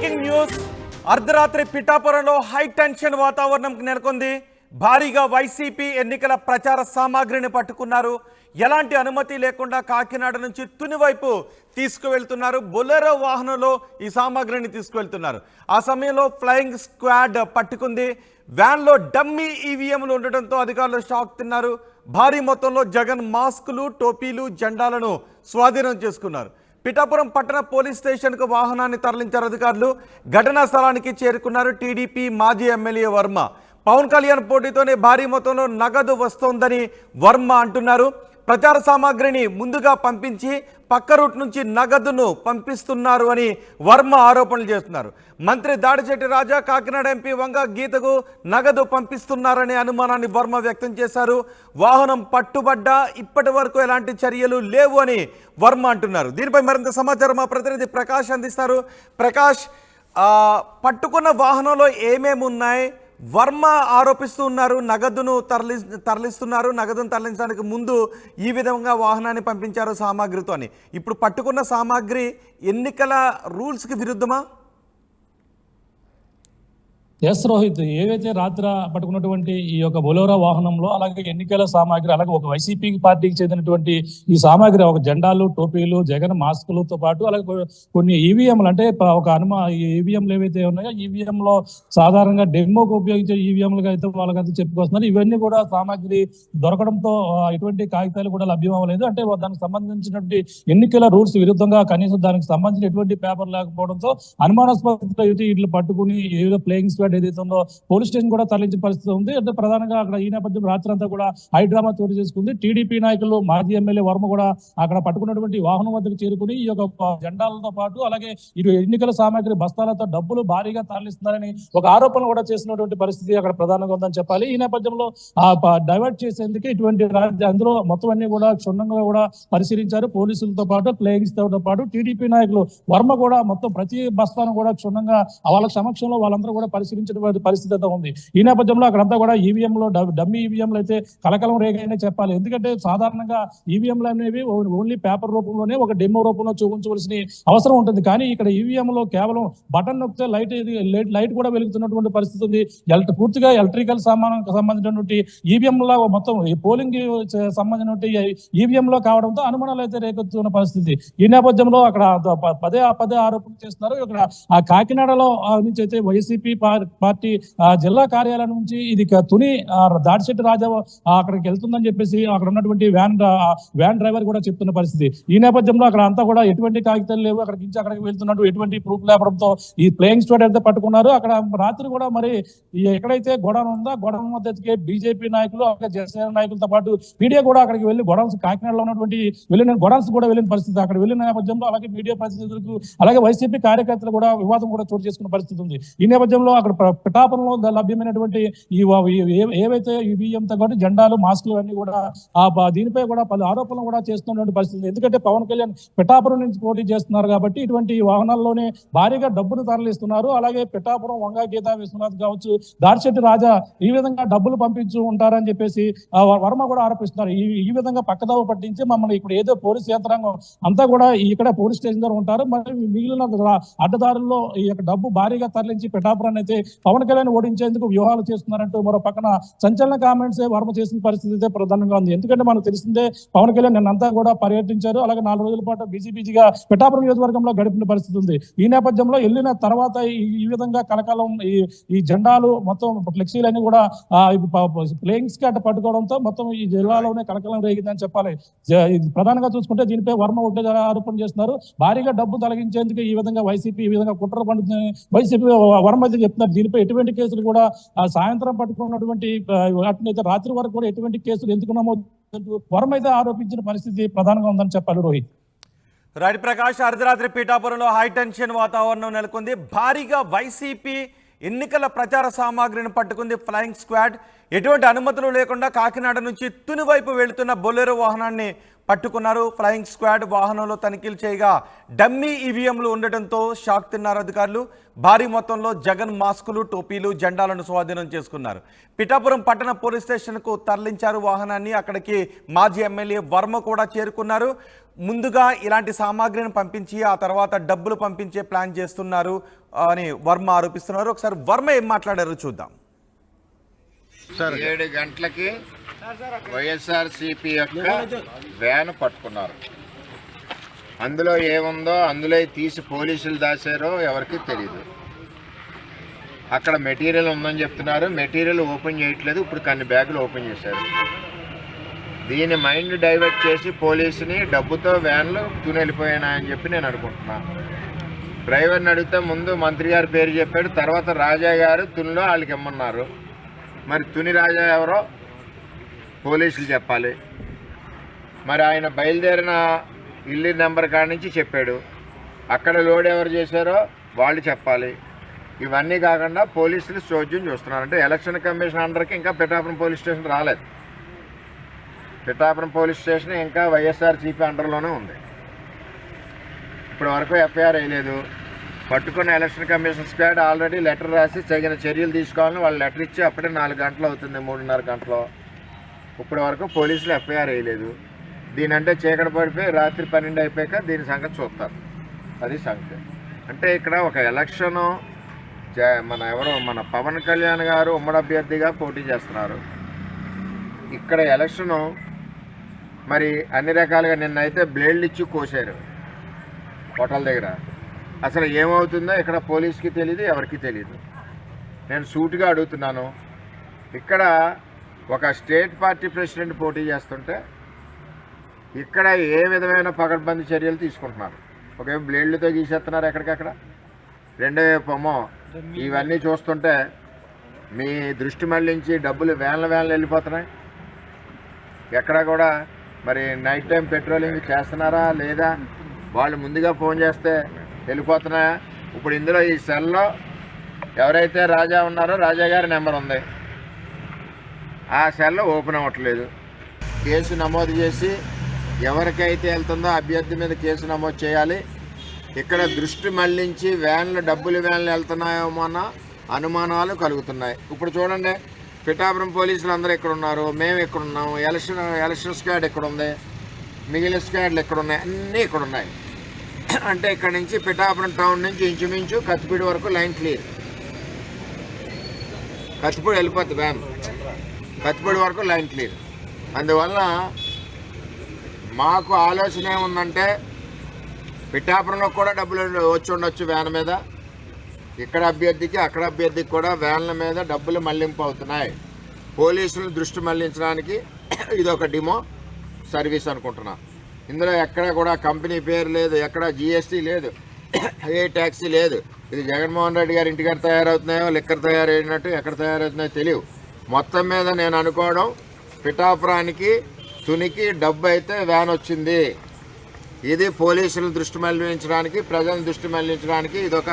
Breaking news. అర్ధరాత్రి పిఠాపురంలో high tension వాతావరణం నెలకొంది. భారీగా వైసీపీ ఎన్నికల ప్రచార సామాగ్రిని పట్టుకున్నారు. ఎలాంటి అనుమతి లేకుండా కాకినాడ నుంచి తునివైపు తీసుకువెళ్తున్నారు. బొలెరో వాహనంలో ఈ సామాగ్రిని తీసుకువెళ్తున్నారు. ఆ సమయంలో ఫ్లయింగ్ స్క్వాడ్ పట్టుకుంది. వ్యాన్లో డమ్మీ ఈవీఎంలు ఉండటంతో అధికారులు షాక్ తిన్నారు. భారీ మొత్తంలో జగన్ మాస్కులు టోపీలు జెండాలను స్వాధీనం చేసుకున్నారు. పిఠాపురం పట్టణ పోలీస్ స్టేషన్కు వాహనాన్ని తరలించారు అధికారులు. ఘటనా స్థలానికి చేరుకున్నారు టీడీపీ మాజీ ఎమ్మెల్యే వర్మ. పవన్ కళ్యాణ్ పోటీతోనే భారీ మొత్తంలో నగదు వస్తోందని వర్మ అంటున్నారు. ప్రచార సామాగ్రిని ముందుగా పంపించి పక్క రూట్ నుంచి నగదును పంపిస్తున్నారు అని వర్మ ఆరోపణలు చేస్తున్నారు. మంత్రి దాడిచెట్టి రాజా కాకినాడ ఎంపీ వంగ గీతకు నగదు పంపిస్తున్నారనే అనుమానాన్ని వర్మ వ్యక్తం చేశారు. వాహనం పట్టుబడ్డా ఇప్పటి వరకు ఎలాంటి చర్యలు లేవు అని వర్మ అంటున్నారు. దీనిపై మరింత సమాచారం మా ప్రతినిధి ప్రకాష్ అందిస్తారు. ప్రకాష్ పట్టుకున్న వాహనంలో ఏమేమి ఉన్నాయి వర్మ ఆరోపిస్తూ ఉన్నారు నగదును తరలి తరలిస్తున్నారు నగదును తరలించడానికి ముందు ఈ విధంగా వాహనాన్ని పంపించారు సామాగ్రితో అని ఇప్పుడు పట్టుకున్న సామాగ్రి ఎన్నికల రూల్స్కి విరుద్ధమా? ఎస్ రోహిత్ ఏవైతే రాత్రి పట్టుకున్నటువంటి ఈ యొక్క బొలోరా వాహనంలో అలాగే ఎన్నికల సామాగ్రి అలాగే ఒక వైసీపీ పార్టీకి చెందినటువంటి ఈ సామాగ్రి ఒక జెండాలు టోపీలు జగన్ మాస్కులతో పాటు అలాగే కొన్ని ఈవీఎంలు అంటే ఒక అనుమా ఈవీఎంలు ఏవైతే ఉన్నాయో ఈవీఎం లో సాధారణంగా డెమోకు ఉపయోగించే ఈవీఎంలుగా అయితే వాళ్ళకైతే చెప్పుకొస్తున్నారు. ఇవన్నీ కూడా సామాగ్రి దొరకడంతో ఎటువంటి కాగితాలు కూడా లభ్యం అవ్వలేదు అంటే దానికి సంబంధించినటువంటి ఎన్నికల రూల్స్ విరుద్ధంగా కనీసం దానికి సంబంధించిన ఎటువంటి పేపర్ లేకపోవడంతో అనుమానాస్పద ఇట్లు పట్టుకుని ఏదో ప్లేయింగ్ స్క్వాడ్ ఏదైతే ఉందో పోలీస్ స్టేషన్ కూడా తరలించిన పరిస్థితి ఉంది. అంటే ప్రధానంగా అక్కడ ఈ నేపథ్యం రాత్రి అంతా కూడా హై డ్రామా చోటు చేసుకుంది. టీడీపీ నాయకులు మాజీ ఎమ్మెల్యే వర్మ కూడా అక్కడ పట్టుకున్నటువంటి వాహనం వద్దకు చేరుకుని ఈ యొక్క జెండాలతో పాటు అలాగే ఇటు ఎన్నికల సామాగ్రి బస్తాలతో డబ్బులు భారీగా తరలిస్తున్నారని ఒక ఆరోపణ కూడా చేసినటువంటి పరిస్థితి అక్కడ ప్రధానంగా ఉందని చెప్పాలి. ఈ నేపథ్యంలో డైవర్ట్ చేసేందుకు ఇటువంటి అందులో మొత్తం అన్ని కూడా క్షుణ్ణంగా కూడా పరిశీలించారు. పోలీసులతో పాటు ప్లేయింగ్స్తో పాటు టీడీపీ నాయకులు వర్మ కూడా మొత్తం ప్రతి బస్తాను కూడా క్షుణ్ణంగా వాళ్ళ సమక్షంలో వాళ్ళందరూ కూడా పరిశీలించినటువంటి పరిస్థితి అయితే ఉంది. ఈ నేపథ్యంలో అక్కడంతా కూడా ఈవీఎం లో డమ్మీ ఈవీఎంలు అయితే కలకలం రేగైనా చెప్పాలి. ఎందుకంటే సాధారణంగా ఈవీఎంలు అనేవి ఓన్లీ పేపర్ రూపంలోనే ఒక డెమో రూపంలో చూపించవలసిన అవసరం ఉంటుంది. కానీ ఇక్కడ ఈవీఎం లో కేవలం బటన్ నొక్కితే లైట్ లైట్- లైట్ కూడా వెలుగుతున్నటువంటి పరిస్థితి ఉంది. ఎలక్ట్ పూర్తిగా ఎలక్ట్రికల్ సామానం సంబంధించినటువంటి ఈవీఎం లో మొత్తం ఈ పోలింగ్ సంబంధించినటువంటి ఈవీఎం లో కావడంతో అనుమానాలు అయితే రేకెత్తున్న పరిస్థితి. ఈ నేపథ్యంలో అక్కడ పదే పదే ఆరోపణలు చేస్తున్నారు. ఇక్కడ ఆ కాకినాడలో ఆ నుంచి అయితే వైసీపీ పార్టీ ఆ జిల్లా కార్యాలయం నుంచి ఇది తుని దాడిశెట్టి రాజా అక్కడికి వెళ్తుందని చెప్పేసి అక్కడ ఉన్నటువంటి వ్యాన్ వ్యాన్ డ్రైవర్ కూడా చెప్తున్న పరిస్థితి. ఈ నేపథ్యంలో అక్కడ అంతా కూడా ఎటువంటి కాగితాలు లేవు. అక్కడికి నుంచి అక్కడికి వెళ్తున్నట్టు ఎటువంటి ప్రూఫ్ లేకపోవడంతో ఈ ప్లేయింగ్ స్టూడెంట్ అయితే పట్టుకున్నారు. అక్కడ రాత్రి కూడా మరి ఎక్కడైతే గొడవ ఉందో గొడవ మద్దతుకే బీజేపీ నాయకులు అక్కడ జనసేన నాయకులతో పాటు మీడియా కూడా అక్కడికి వెళ్ళి గొడవన్స్ కాకినాడలో ఉన్నటువంటి వెళ్ళిన గొడవన్స్ కూడా వెళ్ళిన పరిస్థితి. అక్కడ వెళ్ళిన నేపథ్యంలో అలాగే మీడియా ప్రతినిధులకు అలాగే వైసీపీ కార్యకర్తలు కూడా వివాదం కూడా చోటు చేసుకున్న పరిస్థితి ఉంది. ఈ నేపథ్యంలో అక్కడ పిఠాపురంలో లభ్యమైనటువంటి ఈ ఈ- ఏవైతే ఈవీఎంతో పాటు జెండాలు మాస్కులు అన్ని కూడా ఆ దీనిపై కూడా పలు ఆరోపణలు కూడా చేస్తున్నటువంటి పరిస్థితి ఎందుకంటే పవన్ కళ్యాణ్ పిఠాపురం నుంచి పోటీ చేస్తున్నారు కాబట్టి ఇటువంటి వాహనాల్లోనే భారీగా డబ్బును తరలిస్తున్నారు. అలాగే పిఠాపురం వంగా గీతా విశ్వనాథ్ కావచ్చు దాడిశెట్టి రాజా ఈ విధంగా డబ్బులు పంపించు ఉంటారని చెప్పేసి వర్మ కూడా ఆరోపిస్తున్నారు. ఈ ఈ విధంగా పక్కదావ పట్టించి మమ్మల్ని ఇప్పుడు ఏదో పోలీస్ యంత్రాంగం అంతా కూడా ఇక్కడ పోలీస్ స్టేషన్ దగ్గర ఉంటారు. మరి మిగిలిన అడ్డదారుల్లో ఈ యొక్క డబ్బు భారీగా తరలించి పిఠాపురాన్ని అయితే పవన్ కళ్యాణ్ ఓడించేందుకు వ్యూహాలు చేస్తున్నారంటూ మరో పక్కన సంచలన కామెంట్స్ వర్మ చేసిన పరిస్థితి అయితే ప్రధానంగా ఉంది. ఎందుకంటే మనకు తెలిసిందే పవన్ కళ్యాణ్ నిన్నంతా కూడా పర్యటించారు. అలాగే నాలుగు రోజుల పాటు బిజీ బిజీగా పిఠాపురం నియోజకవర్గంలో గడిపిన పరిస్థితి ఉంది. ఈ నేపథ్యంలో వెళ్ళిన తర్వాత ఈ విధంగా కలకాలం ఈ ఈ జెండాలు మొత్తం ఫ్లెక్సీలన్నీ కూడా ప్లేయింగ్స్కి అట్ట పట్టుకోవడంతో మొత్తం ఈ జిల్లాలోనే కలకలం రేగిందని చెప్పాలి. ప్రధానంగా చూసుకుంటే దీనిపై వర్మ ఒకటే ఆరోపణ చేస్తున్నారు. భారీగా డబ్బు తొలగించేందుకు ఈ విధంగా వైసీపీ ఈ విధంగా కుట్ర పండుతుంది. వైసీపీ వర్మ అయితే చెప్తున్నారు దీనిపై ఎటువంటి కేసులు కూడా సాయంత్రం పట్టుకున్నటువంటి వాటినైతే రాత్రి వరకు కూడా ఎటువంటి కేసులు ఎందుకు నమోదు వర్మ అయితే ఆరోపించిన పరిస్థితి ప్రధానంగా ఉందని చెప్పాలి రోహిత్. రైట్ ప్రకాష్ అర్ధరాత్రి పీఠాపురంలో హైటెన్షన్ వాతావరణం నెలకొంది. భారీగా వైసీపీ ఎన్నికల ప్రచార సామాగ్రిని పట్టుకుంది ఫ్లయింగ్ స్క్వాడ్. ఎటువంటి అనుమతులు లేకుండా కాకినాడ నుంచి తుని వైపు వెళుతున్న బొలెరో వాహనాన్ని పట్టుకున్నారు. ఫ్లయింగ్ స్క్వాడ్ వాహనంలో తనిఖీలు చేయగా డమ్మీ ఈవీఎంలు ఉండటంతో షాక్ తిన్నారు అధికారులు. భారీ మొత్తంలో జగన్ మాస్కులు టోపీలు జెండాలను స్వాధీనం చేసుకున్నారు. పిఠాపురం పట్టణ పోలీస్ స్టేషన్కు తరలించారు వాహనాన్ని. అక్కడికి మాజీ ఎమ్మెల్యే వర్మ కూడా చేరుకున్నారు. ముందుగా ఇలాంటి సామాగ్రిని పంపించి ఆ తర్వాత డబ్బులు పంపించే ప్లాన్ చేస్తున్నారు అని వర్మ ఆరోపిస్తున్నారు. ఒకసారి వర్మ ఏం మాట్లాడారో చూద్దాం. ఏడు గంటలకి వైఎస్ఆర్ సిపి యొక్క వ్యాన్ పట్టుకున్నారు. అందులో ఏముందో అందులో తీసి పోలీసులు దాచారో ఎవరికి తెలియదు అక్కడ మెటీరియల్ ఉందని చెప్తున్నారు. మెటీరియల్ ఓపెన్ చేయట్లేదు. ఇప్పుడు కొన్ని బ్యాగులు ఓపెన్ చేశారు. దీని మైండ్ డైవర్ట్ చేసి పోలీసుని డబ్బుతో వ్యాన్లు తుని వెళ్ళిపోయానా అని చెప్పి నేను అనుకుంటున్నాను డ్రైవర్ని అడిగితే ముందు మంత్రి గారి పేరు చెప్పాడు తర్వాత రాజా గారు తునిలో వాళ్ళకి ఇమ్మన్నారు. మరి తుని రాజా ఎవరో? పోలీసులు చెప్పాలి. మరి ఆయన బయలుదేరిన ఇల్లు నెంబర్ కాడ నుంచి చెప్పాడు. అక్కడ లోడ్ ఎవరు చేశారో వాళ్ళు చెప్పాలి. ఇవన్నీ కాకుండా పోలీసులు చోద్యం చూస్తున్నారు. అంటే ఎలక్షన్ కమిషన్ అండర్కి ఇంకా పిఠాపురం పోలీస్ స్టేషన్ రాలేదు. పిఠాపురం పోలీస్ స్టేషన్ ఇంకా వైఎస్ఆర్ సిపి అండర్లోనే ఉంది. ఇప్పటి వరకు ఎఫ్ఐఆర్ వేయలేదు. పట్టుకున్న election commission squad already letter రాసి తగిన చర్యలు తీసుకోవాలని వాళ్ళు లెటర్ ఇచ్చి అప్పుడే నాలుగు గంటలు అవుతుంది మూడున్నర గంటలు. ఇప్పటి వరకు పోలీసులు ఎఫ్ఐఆర్ వేయలేదు. దీని అంటే చీకటి పడిపోయి రాత్రి పన్నెండు అయిపోయాక దీని సంగతి చూస్తారు. అది సంగతి. అంటే ఇక్కడ ఒక ఎలక్షను జ- మన ఎవరో మన పవన్ కళ్యాణ్ గారు ఉమ్మడి అభ్యర్థిగా పోటీ చేస్తున్నారు. ఇక్కడ ఎలక్షను మరి అన్ని రకాలుగా నిన్నైతే బ్లేడ్లు ఇచ్చి కోసారు హోటల్ దగ్గర. అసలు ఏమవుతుందో ఇక్కడ పోలీస్కి తెలియదు ఎవరికి తెలియదు నేను సూటుగా అడుగుతున్నాను. ఇక్కడ ఒక స్టేట్ పార్టీ ప్రెసిడెంట్ పోటీ చేస్తుంటే ఇక్కడ ఏ విధమైన పకడ్బందీ చర్యలు తీసుకుంటున్నారు? ఒకవేళ బ్లేడ్లతో గీసేస్తున్నారు ఎక్కడికక్కడ? రెండో పొమ్మో ఇవన్నీ చూస్తుంటే మీ దృష్టి మళ్ళించి డబ్బులు వేల వేలు వెళ్ళిపోతున్నాయి. ఎక్కడ కూడా మరి నైట్ టైం పెట్రోలింగ్ చేస్తున్నారా లేదా? వాళ్ళు ముందుగా ఫోన్ చేస్తే వెళ్ళిపోతున్నాయా? ఇప్పుడు ఇందులో ఈ సెల్లో ఎవరైతే రాజా ఉన్నారో రాజా గారి నెంబర్ ఉంది. ఆ సెల్ ఓపెన్ అవ్వట్లేదు. కేసు నమోదు చేసి ఎవరికైతే వెళ్తుందో అభ్యర్థి మీద కేసు నమోదు చేయాలి. ఇక్కడ దృష్టి మళ్ళించి వ్యాన్లు డబ్బులు వ్యాన్లు వెళ్తున్నాయేమో అన్న అనుమానాలు కలుగుతున్నాయి. ఇప్పుడు చూడండి పిఠాపురం పోలీసులు అందరూ ఇక్కడ ఉన్నారు మేము ఇక్కడ ఉన్నాము ఎలక్షన్ ఎలక్షన్ స్క్వాడ్ ఇక్కడ ఉంది మిగిలిన స్క్వాడ్లు ఇక్కడ ఉన్నాయి అన్నీ ఇక్కడ ఉన్నాయి అంటే ఇక్కడ నుంచి పిఠాపురం టౌన్ నుంచి ఇంచుమించు కత్తిపీడి వరకు లైన్ క్లియర్. కత్తిపూడి వెళ్ళిపోద్ది వ్యాన్. కత్తిపూడి వరకు లైన్ క్లియర్. అందువల్ల మాకు ఆలోచన ఏముందంటే పిఠాపురంలో కూడా డబ్బులు వచ్చి ఉండొచ్చు వ్యాన్ మీద. ఇక్కడ అభ్యర్థికి అక్కడ అభ్యర్థికి కూడా వ్యాన్ల మీద డబ్బులు మళ్ళింపు అవుతున్నాయి. పోలీసులు దృష్టి మళ్ళించడానికి ఇది ఒక డిమో సర్వీస్ అనుకుంటున్నా. ఇందులో ఎక్కడ కూడా కంపెనీ పేరు లేదు ఎక్కడ జిఎస్టీ లేదు ఏ ట్యాక్సీ లేదు. ఇది జగన్మోహన్ రెడ్డి గారి ఇంటికాడ తయారవుతున్నాయో లిక్కర్ తయారైనట్టు ఎక్కడ తయారవుతున్నాయో తెలియవు. మొత్తం మీద నేను అనుకోవడం పిఠాపురానికి తునికి డబ్బు అయితే వ్యాన్ వచ్చింది. ఇది పోలీసులను దృష్టి మళ్ళించడానికి ప్రజలను దృష్టి మళ్ళించడానికి ఇదొక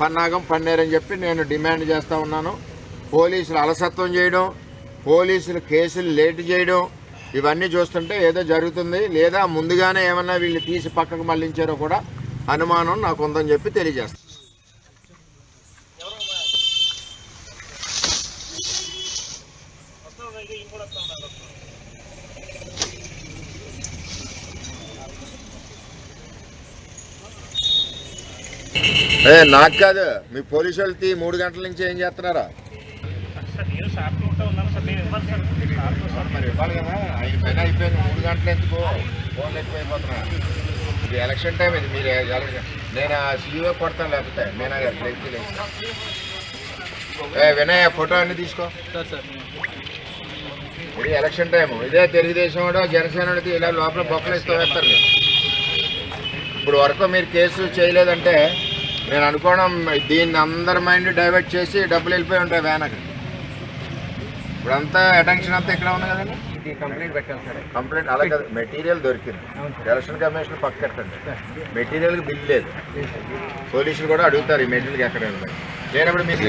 పన్నాగం పన్నేరని చెప్పి నేను డిమాండ్ చేస్తూ ఉన్నాను. పోలీసులు అలసత్వం చేయడం పోలీసులు కేసులు లేట్ చేయడం ఇవన్నీ చూస్తుంటే ఏదో జరుగుతుంది లేదా ముందుగానే ఏమన్నా వీళ్ళు తీసి పక్కకు మళ్ళించారో కూడా అనుమానం నాకు ఉందని చెప్పి తెలియజేస్తాను ఏ నాకు కాదు. మీ పోలీసు వాళ్ళకి మూడు గంటల నుంచి ఏం చేస్తున్నారా. మరి ఇవ్వాలి కదా ఐదు పైన అయిపోయింది మూడు గంటలు ఎందుకు ఫోన్లు ఎక్కువైపోతున్నా ఇది ఎలక్షన్ టైం ఇది మీరు ఎలక్షన్ నేను ఆ సీఓ కొడతాను లేకపోతే మీనా గారు లేచి ఏ వినయ్ ఫోటో అన్ని తీసుకో. ఇది ఎలక్షన్ టైం ఇదే తెలుగుదేశం వాడు జనసేన వాడికి ఇలా లోపల బొక్కలు ఇస్తూ వేస్తారు ఇప్పుడు వరకు మీరు కేసు చేయలేదంటే నేను అనుకోవడం దీన్ని అందరి మైండ్ డైవర్ట్ చేసి డబ్బులు వెళ్ళిపోయి ఉంటాయి వ్యాన్ అక్కడ. ఇప్పుడంతా అటెన్షన్ అంతా ఇక్కడ ఉంది కదండి. కంప్లైంట్ పెట్టాలి సార్. కంప్లైంట్ అలా కదా మెటీరియల్ దొరికింది. ఎలక్షన్ కమిషన్ పక్క పెట్టండి మెటీరియల్కి బిల్ లేదు. పోలీసులు కూడా అడుగుతారు ఈ మెటీరియల్కి ఎక్కడ ఉంది లేనప్పుడు మీకు